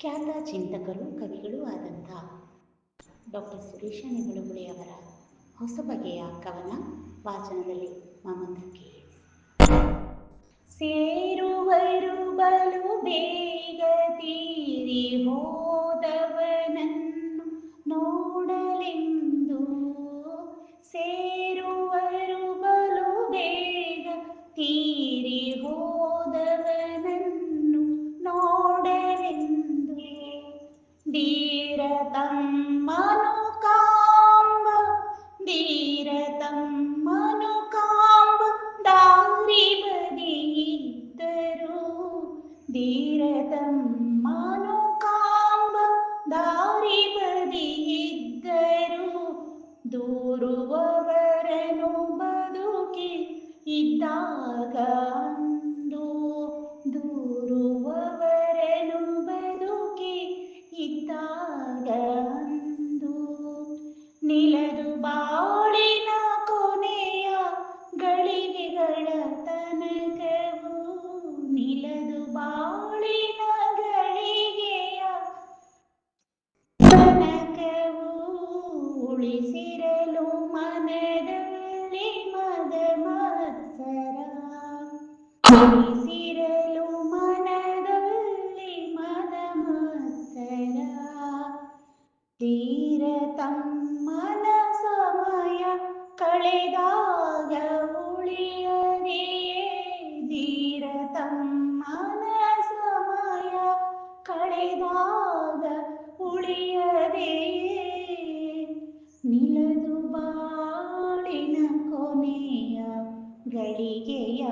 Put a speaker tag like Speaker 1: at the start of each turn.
Speaker 1: ಖ್ಯಾತ ಚಿಂತಕರು, ಕವಿಗಳೂ ಆದಂಥ ಡಾಕ್ಟರ್ ಸುರೇಶ ನಿಬಳುಗುಳಿಯವರ ಹೊಸ ಬಗೆಯ ಕವನ ವಾಚನದಲ್ಲಿ ಮಾಮಂತ್ರಕ್ಕೆ ಸೇರುವರು ಬಲು ಬೇಗ ತೀರಿ ಹೋದವನನ್ನು ನೋಡಲೆಂದು ಸೇರುವರು ಬಲು ಬೇಗ ತೀರಿ ಹೋದವನನ್ನು धीरतं मनुकाम्ब धीरतं मनुकाम्ब धीरतम धीरतं मनुकाम्ब दारिबदिद्दरु दूरुव ನಿಲದು ಬಾಳಿನ ಕೊನೆಯ ಗಳಿಗೆಗಳ ತನಕವು ನಿಲದು ಬಾಳಿನ ಗಳಿಗೆಯ ತನಕವು ಉಳಿಸಿರಲು ಮನದಲ್ಲಿ ಮದ ಮತ್ಸರ ಉಳಿಸಿರಲು ಮನದಲ್ಲಿ ಮದ ಮತ್ಸರ ತೀರ ತಮ್ಮನ ಸಮಯ ಕಳೆದಾಗ ಉಳಿಯದೆಯೇ ಧೀರ ತಮ್ಮನ ಸಮಯ ಕಳೆದಾಗ ಉಳಿಯದೆಯೇ ನಿಲದು ಬಾಳಿನ ಕೊನೆಯ ಗಳಿಗೆಯ